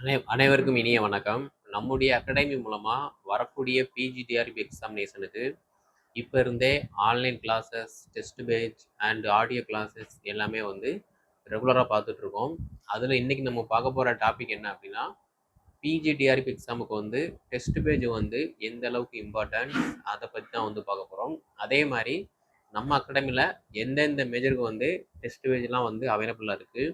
அனை அனைவருக்கும் இனிய வணக்கம். நம்முடைய அகாடமி மூலமாக வரக்கூடிய பிஜிடிஆர்பி எக்ஸாமினேஷனுக்கு இப்போ இருந்தே online classes test page and audio classes எல்லாமே வந்து ரெகுலராக பார்த்துட்ருக்கோம். அதில் இன்றைக்கி நம்ம பார்க்க போகிற டாபிக் என்ன அப்படின்னா பிஜிடிஆர்பி எக்ஸாமுக்கு வந்து டெஸ்ட் பேஜ் வந்து எந்த அளவுக்கு இம்பார்ட்டன்ட் அதை பற்றி தான் வந்து பார்க்க போகிறோம் அதே மாதிரி நம்ம அகாடமியில் எந்தெந்த மேஜருக்கு வந்து டெஸ்ட் பேஜ்லாம் வந்து அவைலபிளாக இருக்குது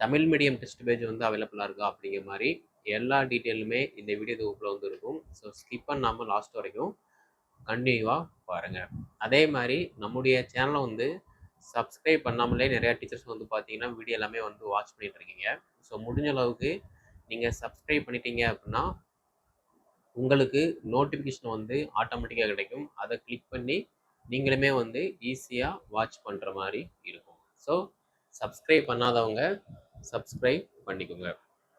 தமிழ் மீடியம் டெஸ்ட் பேஜ் வந்து அவைலபிளாக இருக்கா அப்படிங்கிற மாதிரி எல்லா டீட்டெயிலுமே இந்த வீடியோ தொகுப்பில் வந்து இருக்கும். ஸோ ஸ்கிப் பண்ணாமல் லாஸ்ட் வரைக்கும் கண்டினியூவாக பாருங்கள் அதே மாதிரி நம்முடைய சேனலை வந்து சப்ஸ்கிரைப் பண்ணாமலே நிறையா டீச்சர்ஸ் வந்து பார்த்தீங்கன்னா வீடியோ எல்லாமே வந்து வாட்ச் பண்ணிகிட்ருக்கீங்க இருக்கீங்க. ஸோ முடிஞ்ச அளவுக்கு நீங்கள் சப்ஸ்கிரைப் பண்ணிட்டீங்க அப்படின்னா உங்களுக்கு நோட்டிஃபிகேஷன் வந்து ஆட்டோமேட்டிக்காக கிடைக்கும். அதை கிளிக் பண்ணி நீங்களுமே வந்து ஈஸியாக வாட்ச் பண்ணுற மாதிரி இருக்கும். ஸோ சப்ஸ்கிரைப் பண்ணாதவங்க சப்ஸ்கிரைப் பண்ணிக்கோங்க.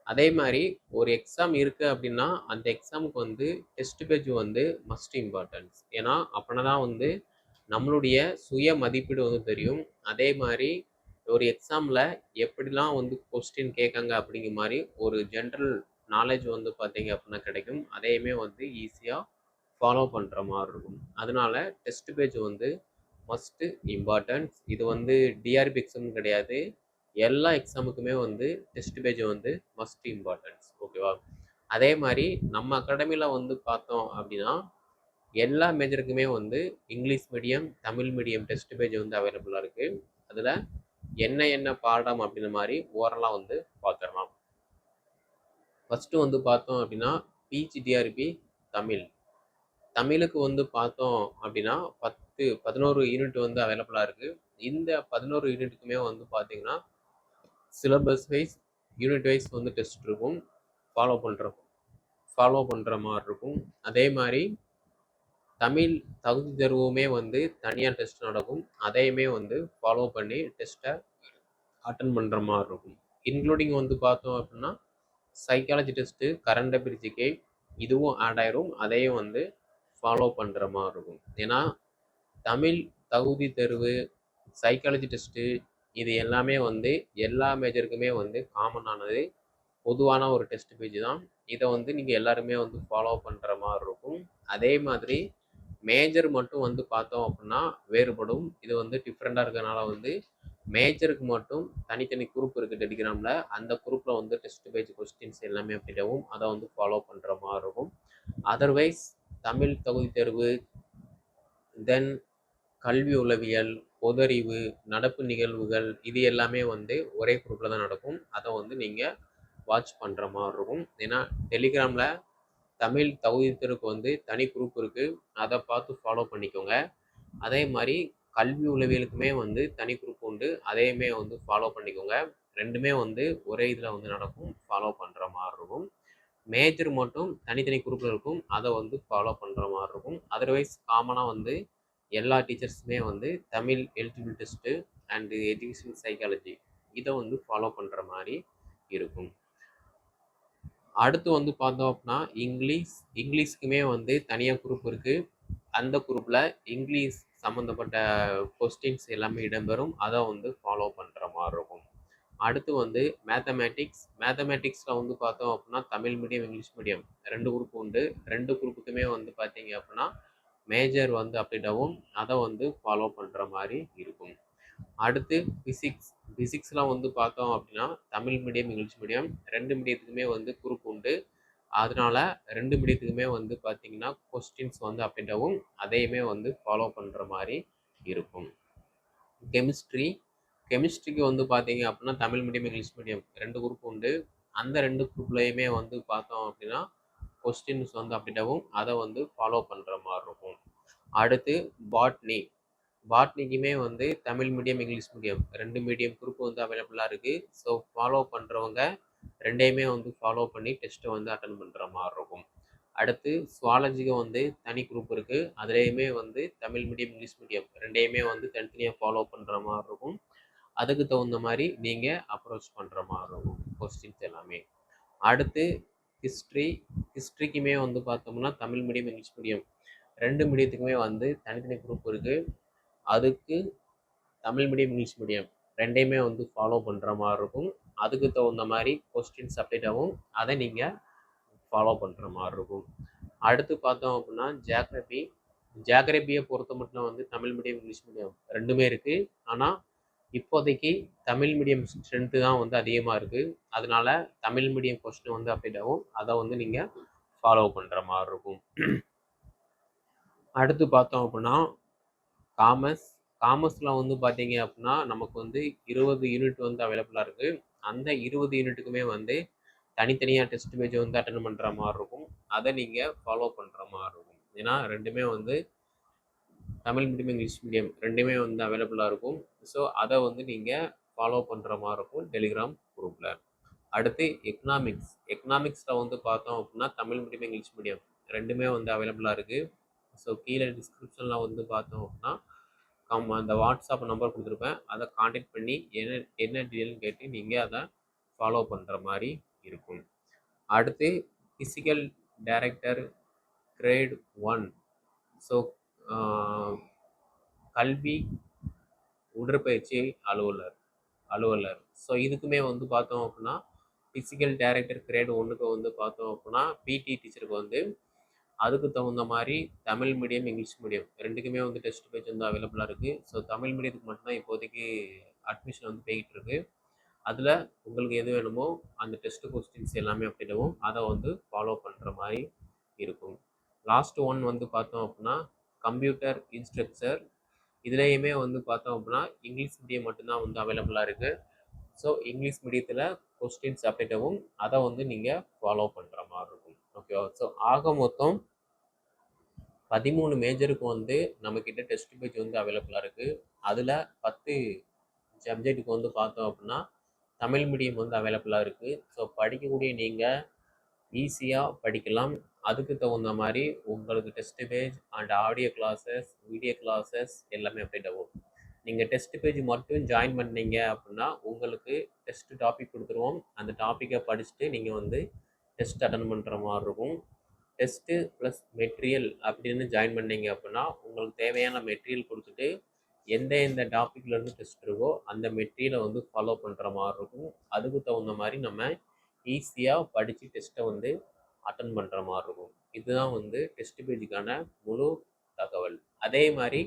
அதே மாதிரி ஒரு எக்ஸாம் இருக்குது அப்படின்னா அந்த எக்ஸாமுக்கு வந்து டெஸ்ட் பேஜ் வந்து மஸ்ட் இம்பார்ட்டன்ஸ் ஏன்னா அப்படின்னா தான் வந்து நம்மளுடைய சுய மதிப்பீடு வந்து தெரியும். அதே மாதிரி ஒரு எக்ஸாமில் எப்படிலாம் வந்து கொஸ்டின் கேட்காங்க அப்படிங்கிற மாதிரி ஒரு ஜென்ரல் நாலேஜ் வந்து பார்த்தீங்க அப்படின்னா கிடைக்கும். அதையுமே வந்து ஈஸியாக ஃபாலோ பண்ணுற மாதிரி இருக்கும். அதனால டெஸ்ட் பேஜ் வந்து மஸ்ட்டு இம்பார்ட்டன்ஸ் இது வந்து டிஆர்பி எக்ஸாம் கிடையாது. எல்லா எக்ஸாமுக்குமே வந்து டெஸ்ட் பேஜ் வந்து மஸ்ட் இம்பார்ட்டன்ஸ் ஓகேவா அதே மாதிரி நம்ம அகாடமியில் வந்து பார்த்தோம் அப்படின்னா எல்லா மேஜருக்குமே வந்து English medium Tamil medium test page வந்து அவைலபிளாக இருக்குது அதில் என்ன என்ன பாடம் அப்படின்ற மாதிரி ஓரலாக வந்து பார்த்துடலாம் ஃபஸ்ட்டு வந்து பார்த்தோம் அப்படின்னா பிஜிடிஆர்பி தமிழ். தமிழுக்கு வந்து பார்த்தோம் அப்படின்னா பத்து பதினோரு யூனிட் வந்து அவைலபிளாக இருக்குது இந்த பதினோரு யூனிட்டுக்குமே வந்து பார்த்திங்கன்னா சிலபஸ் வைஸ் யூனிட் வைஸ் வந்து டெஸ்ட் இருக்கும். ஃபாலோ பண்ணுற ஃபாலோ பண்ணுற மாதிரி இருக்கும். அதே மாதிரி தமிழ் தகுதி தேர்வுமே வந்து தனியாக டெஸ்ட் நடக்கும். அதையுமே வந்து ஃபாலோ பண்ணி டெஸ்ட்டை அட்டன் பண்ணுற மாதிரி இருக்கும். இன்க்ளூடிங் வந்து பார்த்தோம் அப்படின்னா சைக்காலஜி டெஸ்ட்டு கரண்ட் அபிரிஜிக்கே இதுவும் ஆட் ஆயிரும். அதையும் வந்து ஃபாலோ பண்ணுற மாதிரி இருக்கும். ஏன்னா தமிழ் தகுதி தேர்வு சைக்காலஜி டெஸ்ட்டு இது எல்லாமே வந்து எல்லா மேஜருக்குமே வந்து காமனானது பொதுவான ஒரு டெஸ்ட் பேஜ் தான். இதை வந்து நீங்கள் எல்லாருமே வந்து ஃபாலோ பண்ணுற மாதிரி இருக்கும். அதே மாதிரி மேஜர் மட்டும் வந்து பார்த்தோம் அப்படின்னா வேறுபடும். இது வந்து டிஃப்ரெண்ட்டாக இருக்கிறனால வந்து மேஜருக்கு மட்டும் தனித்தனி குரூப் இருக்குது டெலிகிராமில் அந்த குரூப்பில் வந்து டெஸ்ட் பேஜ் கொஸ்டின்ஸ் எல்லாமே அப்படிடவும் அதை வந்து ஃபாலோ பண்ணுற மாதிரி இருக்கும். அதர்வைஸ் தமிழ் தகுதி தேர்வு தென் கல்வி உளவியல் பொதறிவு நடப்பு நிகழ்வுகள் இது எல்லாமே வந்து ஒரே குரூப்பில் தான் நடக்கும். அதை வந்து நீங்கள் வாட்ச் பண்ணுற மாதிரி இருக்கும். ஏன்னா டெலிகிராமில் தமிழ் தகுதித்தருக்கு வந்து தனி குரூப் இருக்குது அதை பார்த்து ஃபாலோ பண்ணிக்கோங்க. அதே மாதிரி கல்வி உளவியலுக்குமே வந்து தனி குரூப் உண்டு. அதையுமே வந்து ஃபாலோ பண்ணிக்கோங்க. ரெண்டுமே வந்து ஒரே இதில் வந்து நடக்கும். ஃபாலோ பண்ணுற மாதிரி இருக்கும். மேஜர் மட்டும் தனித்தனி குரூப்பில் இருக்கும். அதை வந்து ஃபாலோ பண்ணுற மாதிரி இருக்கும். அதர்வைஸ் காமனாக வந்து எல்லா டீச்சர்ஸுமே வந்து Tamil eligible test and education psychology இதை வந்து ஃபாலோ பண்ணுற மாதிரி இருக்கும். அடுத்து வந்து பார்த்தோம் அப்படின்னா இங்கிலீஷ் இங்கிலீஷ்க்குமே வந்து தனியாக குரூப் இருக்குது அந்த குரூப்பில் இங்கிலீஷ் சம்மந்தப்பட்ட கொஸ்டின்ஸ் எல்லாமே இடம்பெறும். அதை வந்து ஃபாலோ பண்ணுற மாதிரி இருக்கும். அடுத்து வந்து மேத்தமேட்டிக்ஸ் மேத்தமேட்டிக்ஸில் வந்து பார்த்தோம் அப்படின்னா தமிழ் மீடியம் இங்கிலீஷ் மீடியம் ரெண்டு குரூப் உண்டு. ரெண்டு குரூப்புக்குமே வந்து பார்த்தீங்க அப்படின்னா மேஜர் வந்து அப்படிடவும் அதை வந்து ஃபாலோ பண்ணுற மாதிரி இருக்கும். அடுத்து ஃபிசிக்ஸ் ஃபிசிக்ஸ்லாம் வந்து பார்த்தோம் அப்படின்னா தமிழ் மீடியம் இங்கிலீஷ் மீடியம் ரெண்டு மீடியத்துக்குமே வந்து குரூப் உண்டு. அதனால ரெண்டு மீடியத்துக்குமே வந்து பார்த்தீங்கன்னா கொஸ்டின்ஸ் வந்து அப்படிடவும் அதையுமே வந்து ஃபாலோ பண்ணுற மாதிரி இருக்கும். கெமிஸ்ட்ரி கெமிஸ்ட்ரிக்கு வந்து பார்த்தீங்க அப்படின்னா தமிழ் மீடியம் இங்கிலீஷ் மீடியம் ரெண்டு குரூப் உண்டு. அந்த ரெண்டு குரூப்லேயுமே வந்து பார்த்தோம் அப்படின்னா கொஸ்டின்ஸ் வந்து அப்படிடவும் அதை வந்து ஃபாலோ பண்ணுற மாதிரி இருக்கும். அடுத்து பாட்னி பாட்னிக்குமே வந்து தமிழ் மீடியம் இங்கிலீஷ் மீடியம் ரெண்டு மீடியம் குரூப் வந்து அவைலபிளாக இருக்குது ஸோ ஃபாலோ பண்ணுறவங்க ரெண்டையுமே வந்து ஃபாலோ பண்ணி டெஸ்ட்டை வந்து அட்டன் பண்ணுற மாதிரி இருக்கும். அடுத்து சுவாலஜிக்கு வந்து தனி குரூப் இருக்குது அதுலேயுமே வந்து தமிழ் மீடியம் இங்கிலீஷ் மீடியம் ரெண்டையுமே வந்து தனித்தனியாக ஃபாலோ பண்ணுற மாதிரி இருக்கும். அதுக்கு தகுந்த மாதிரி நீங்கள் அப்ரோச் பண்ணுற மாதிரி இருக்கும். கொஸ்டின்ஸ் எல்லாமே. அடுத்து ஹிஸ்ட்ரி ஹிஸ்ட்ரிக்குமே வந்து பார்த்தோம்னா தமிழ் மீடியம் இங்கிலீஷ் மீடியம் ரெண்டு மீடியத்துக்குமே வந்து தனித்தனி குரூப் இருக்குது அதுக்கு தமிழ் மீடியம் இங்கிலீஷ் மீடியம் ரெண்டையுமே வந்து ஃபாலோ பண்ணுற மாதிரி இருக்கும். அதுக்கு தகுந்த மாதிரி கொஸ்டின்ஸ் அப்டேட் ஆகும் அதை நீங்கள் ஃபாலோ பண்ணுற மாதிரி இருக்கும். அடுத்து பார்த்தோம் அப்படின்னா ஜியாகிரபி ஜியாகிரபியை பொறுத்த மட்டும் வந்து தமிழ் மீடியம் இங்கிலீஷ் மீடியம் ரெண்டுமே இருக்குது ஆனால் இப்போதைக்கு தமிழ் மீடியம் ஸ்ட்ரென்த்து தான் வந்து அதிகமாக இருக்குது அதனால தமிழ் மீடியம் கொஸ்டின் வந்து அப்டேட் ஆகும் அதை வந்து நீங்கள் ஃபாலோ பண்ணுற மாதிரி இருக்கும். அடுத்து பார்த்தோம் அப்படின்னா காமர்ஸ் காமர்ஸில் வந்து பார்த்தீங்க அப்படின்னா நமக்கு வந்து இருபது யூனிட் வந்து அவைலபிளாக இருக்குது அந்த இருபது யூனிட்டுக்குமே வந்து தனித்தனியாக டெஸ்ட் பேஜ் வந்து அட்டன் பண்ணுற மாதிரி இருக்கும். அதை நீங்கள் ஃபாலோ பண்ணுற மாதிரி இருக்கும். ஏன்னா ரெண்டுமே வந்து தமிழ் மீடியம் இங்கிலீஷ் மீடியம் ரெண்டுமே வந்து அவைலபிளாக இருக்கும். ஸோ அதை வந்து நீங்கள் ஃபாலோ பண்ணுற மாதிரி இருக்கும் டெலிகிராம் குரூப்பில் அடுத்து எக்கனாமிக்ஸ் எக்கனாமிக்ஸில் வந்து பார்த்தோம் அப்படின்னா தமிழ் மீடியம் இங்கிலீஷ் மீடியம் ரெண்டுமே வந்து அவைலபிளாக இருக்குது ஸோ கீழே டிஸ்கிரிப்ஷனில் வந்து பார்த்தோம் அப்படின்னா கம் அந்த வாட்ஸ்அப் நம்பர் கொடுத்துருப்பேன். அதை காண்டாக்ட் பண்ணி என்ன என்ன டீட்டெயில்னு கேட்டு நீங்கள் அதை ஃபாலோ பண்ணுற மாதிரி இருக்கும். அடுத்து physical director grade one so கல்வி உடற்பயிற்சி அலுவலர் அலுவலர். ஸோ இதுக்குமே வந்து பார்த்தோம் அப்படின்னா ஃபிசிக்கல் டைரக்டர் கிரேட் ஒன்றுக்கு வந்து பார்த்தோம் அப்படின்னா பிடி டீச்சருக்கு வந்து அதுக்கு தகுந்த மாதிரி தமிழ் மீடியம் இங்கிலீஷ் மீடியம் ரெண்டுக்குமே வந்து டெஸ்ட் பேஜ் வந்து அவைலபிளாக இருக்குது ஸோ தமிழ் மீடியத்துக்கு மட்டும்தான் இப்போதைக்கு அட்மிஷன் வந்து போய்கிட்டு இருக்கு அதில் உங்களுக்கு எது வேணுமோ அந்த டெஸ்ட் கொஸ்டின்ஸ் எல்லாமே அப்படிடவும் அதை வந்து ஃபாலோ பண்ணுற மாதிரி இருக்கும். லாஸ்ட் ஒன் வந்து பார்த்தோம் அப்படின்னா கம்ப்யூட்டர் இன்ஸ்ட்ரக்சர் இதுலேயுமே வந்து பார்த்தோம் அப்படின்னா இங்கிலீஷ் மீடியம் மட்டும்தான் வந்து அவைலபிளாக இருக்குது ஸோ இங்கிலீஷ் மீடியத்தில் கொஸ்டின்ஸ் அப்டேட்டவும் அதை வந்து நீங்கள் ஃபாலோ பண்ணுற மாதிரி இருக்கும். ஓகேவா ஸோ ஆக மொத்தம் பதிமூணு மேஜருக்கு வந்து நம்மக்கிட்ட டெஸ்ட் பேஜ் வந்து அவைலபிளாக இருக்குது அதில் பத்து சப்ஜெக்ட்டுக்கு வந்து பார்த்தோம் அப்படின்னா தமிழ் மீடியம் வந்து அவைலபிளாக இருக்குது ஸோ படிக்கக்கூடிய நீங்கள் ஈஸியாக படிக்கலாம். அதுக்கு தகுந்த மாதிரி உங்களுக்கு test page and audio classes video classes எல்லாமே அப்டேட் ஆகும். நீங்கள் டெஸ்ட் பேஜ் மட்டும் ஜாயின் பண்ணீங்க அப்படின்னா உங்களுக்கு டெஸ்ட் டாபிக் கொடுத்துருவோம். அந்த டாப்பிக்கை படிச்சுட்டு நீங்கள் வந்து டெஸ்ட் அட்டன் பண்ணுற மாதிரி இருக்கும். டெஸ்ட்டு ப்ளஸ் மெட்டீரியல் அப்படின்னு ஜாயின் பண்ணீங்க அப்படின்னா உங்களுக்கு தேவையான மெட்டீரியல் கொடுத்துட்டு எந்த எந்த டாப்பிக்லேருந்து டெஸ்ட் இருக்கோ அந்த மெட்டீரியலை வந்து ஃபாலோ பண்ணுற மாதிரி இருக்கும். அதுக்கு தகுந்த மாதிரி நம்ம ஈஸியாக படித்து டெஸ்ட்டை வந்து அட்டன் பண்ணுற மாதிரி இருக்கும். இதுதான் வந்து டெஸ்ட் பேஜுக்கான முழு தகவல். அதே மாதிரி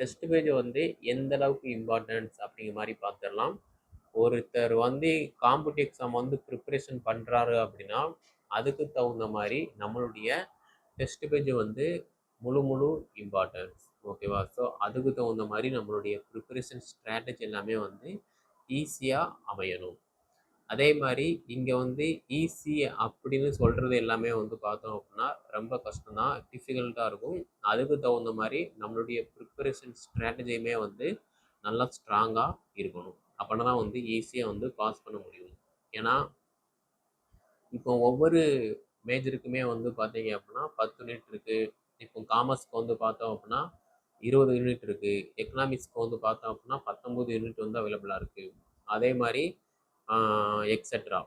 டெஸ்ட் பேஜை வந்து எந்த அளவுக்கு இம்பார்ட்டன்ஸ் அப்படிங்கிற மாதிரி பார்த்துடலாம். ஒருத்தர் வந்து காம்படி எக்ஸாம் வந்து ப்ரிப்பரேஷன் பண்ணுறாரு அப்படின்னா அதுக்கு தகுந்த மாதிரி நம்மளுடைய டெஸ்ட் பேஜ் வந்து முழு முழு இம்பார்ட்டன்ஸ் ஓகேவா ஸோ அதுக்கு தகுந்த மாதிரி நம்மளுடைய ப்ரிப்பரேஷன் ஸ்ட்ராட்டஜி எல்லாமே வந்து ஈஸியாக அமையணும். அதே மாதிரி இங்கே வந்து ஈஸி அப்படின்னு சொல்கிறது எல்லாமே வந்து பார்த்தோம் அப்படின்னா ரொம்ப கஷ்டம்தான். டிஃபிகல்ட்டாக இருக்கும். அதுக்கு தகுந்த மாதிரி நம்மளுடைய ப்ரிப்பரேஷன் ஸ்ட்ராட்டஜியுமே வந்து நல்லா ஸ்ட்ராங்காக இருக்கணும். அப்படின்னா தான் வந்து ஈஸியாக வந்து பாஸ் பண்ண முடியும். ஏன்னா இப்போ ஒவ்வொரு மேஜருக்குமே வந்து பார்த்தீங்க அப்படின்னா பத்து யூனிட் இருக்குது இப்போ காமர்ஸ்க்கு வந்து பார்த்தோம் அப்படின்னா இருபது யூனிட் இருக்குது எக்கனாமிக்ஸ்க்கு வந்து பார்த்தோம் அப்படின்னா பத்தொம்போது யூனிட் வந்து அவைலபிளாக இருக்குது அதே மாதிரி எக்ஸட்ரா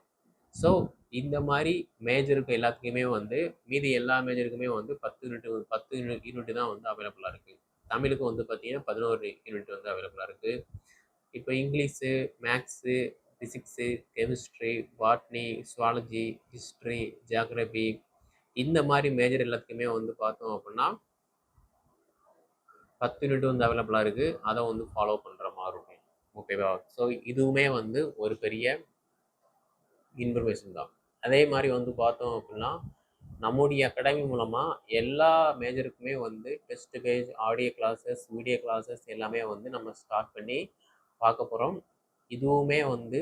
ஸோ இந்த மாதிரி மேஜருக்கு எல்லாத்துக்குமே வந்து மீதி எல்லா மேஜருக்குமே வந்து பத்து யூனிட் பத்து யூனிட் யூனிட் தான் வந்து அவைலபிளாக இருக்குது தமிழுக்கு வந்து பார்த்தீங்கன்னா பதினோரு யூனிட் வந்து அவைலபிளாக இருக்குது இப்போ English maths physics chemistry botany zoology history geography இந்த மாதிரி மேஜர் எல்லாத்துக்குமே வந்து பார்த்தோம் அப்படின்னா பத்து யூனிட் வந்து அவைலபிளாக இருக்குது அதை வந்து ஃபாலோ பண்ணுற மாதிரி இருக்கும். ஓகேவா ஸோ இதுவுமே வந்து ஒரு பெரிய இன்ஃபர்மேஷன் தான். அதே மாதிரி வந்து பார்த்தோம் அப்படின்னா நம்முடைய அகாடமி மூலமாக எல்லா மேஜருக்குமே வந்து test page audio classes video classes எல்லாமே வந்து நம்ம ஸ்டார்ட் பண்ணி பார்க்க போகிறோம் இதுவுமே வந்து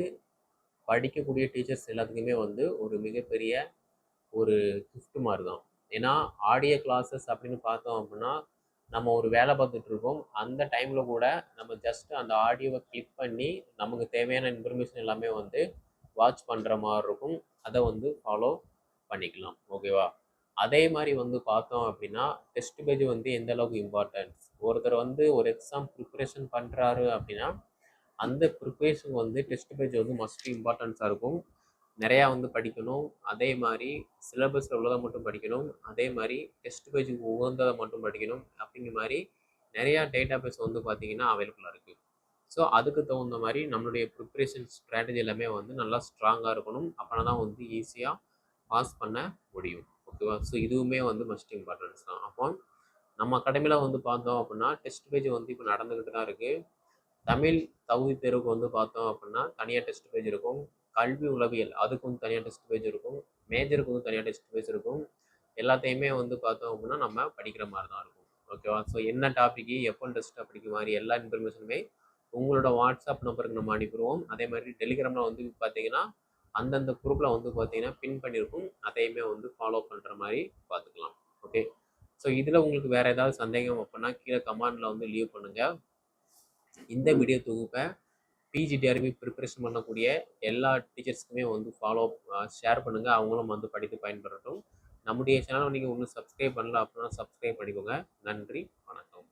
படிக்கக்கூடிய டீச்சர்ஸ் எல்லாத்துக்குமே வந்து ஒரு மிகப்பெரிய ஒரு கிஃப்ட் மாதிரி தான் ஏன்னா ஆடியோ கிளாஸஸ் அப்படின்னு பார்த்தோம் அப்படின்னா நம்ம ஒரு வேலை பார்த்துட்டு இருக்கோம் அந்த டைமில் கூட நம்ம ஜஸ்ட் அந்த ஆடியோவை கிளிக் பண்ணி நமக்கு தேவையான இன்ஃபர்மேஷன் எல்லாமே வந்து வாட்ச் பண்ணுற மாதிரி இருக்கும். அதை வந்து ஃபாலோ பண்ணிக்கலாம். ஓகேவா அதே மாதிரி வந்து பார்த்தோம் அப்படின்னா டெஸ்ட் பேஜ் வந்து எந்த அளவுக்கு இம்பார்ட்டன்ஸ் ஒருத்தர் வந்து ஒரு எக்ஸாம் ப்ரிப்பரேஷன் பண்ணுறாரு அப்படின்னா அந்த ப்ரிப்பரேஷன் வந்து டெஸ்ட் பேஜ் வந்து மஸ்ட் இம்பார்ட்டன்ஸாக இருக்கும். நிறையா வந்து படிக்கணும். அதே மாதிரி சிலபஸில் உள்ளதை மட்டும் படிக்கணும். அதே மாதிரி டெஸ்ட் பேஜுக்கு உகந்ததை மட்டும் படிக்கணும். அப்படிங்கிற மாதிரி நிறையா டேட்டா பேஸ் வந்து பார்த்திங்கன்னா அவைலபிளாக இருக்குது ஸோ அதுக்கு தகுந்த மாதிரி நம்மளுடைய ப்ரிப்ரேஷன் ஸ்ட்ராட்டஜி எல்லாமே வந்து நல்லா ஸ்ட்ராங்காக இருக்கணும். அப்போ தான் வந்து ஈஸியாக பாஸ் பண்ண முடியும். ஓகேவா ஸோ இதுவுமே வந்து மஸ்ட் இம்பார்ட்டன்ஸ் தான். அப்போ நம்ம அகாடமியில் வந்து பார்த்தோம் அப்படின்னா டெஸ்ட் பேஜ் வந்து இப்போ நடந்துக்கிட்டு தான் இருக்குது தமிழ் தகுதி தேர்வுக்கு வந்து பார்த்தோம் அப்படின்னா தனியாக டெஸ்ட் பேஜ் இருக்கும். கல்வி உளவியல் அதுக்கு வந்து தனியாக டெஸ்ட் பேஜ் இருக்கும். மேஜருக்கு வந்து தனியாக டெஸ்ட் பேஜ் இருக்கும். எல்லாத்தையுமே வந்து பார்த்தோம் அப்படின்னா நம்ம படிக்கிற மாதிரி தான் இருக்கும் ஓகேவா ஸோ என்ன டாப்பிக்கு எப்போ டெஸ்ட் அப்படிங்கிற மாதிரி எல்லா இன்ஃபர்மேஷனுமே உங்களோட வாட்ஸ்அப் நம்பருக்கு நம்ம அனுப்பிடுவோம். அதே மாதிரி டெலிகிராமில் வந்து பார்த்தீங்கன்னா அந்தந்த குரூப்பில் வந்து பார்த்தீங்கன்னா பின் பண்ணியிருக்கும். அதையுமே வந்து ஃபாலோ பண்ணுற மாதிரி பார்த்துக்கலாம். ஓகே ஸோ இதில் உங்களுக்கு வேறு ஏதாவது சந்தேகம் அப்படின்னா கீழே கமெண்டில் வந்து லீவ் பண்ணுங்கள் இந்த வீடியோ தொகுப்பை பிஜிடிஆர்பி ப்ரிப்பரேஷன் பண்ணக்கூடிய எல்லா டீச்சர்ஸ்க்குமே வந்து ஃபாலோ ஷேர் பண்ணுங்கள் அவங்களும் வந்து படித்து பயன்பெறட்டும். நம்முடைய சேனலை நீங்கள் இன்னும் சப்ஸ்கிரைப் பண்ணல அப்படின்னா சப்ஸ்கிரைப் பண்ணிக்கோங்க. நன்றி. வணக்கம்.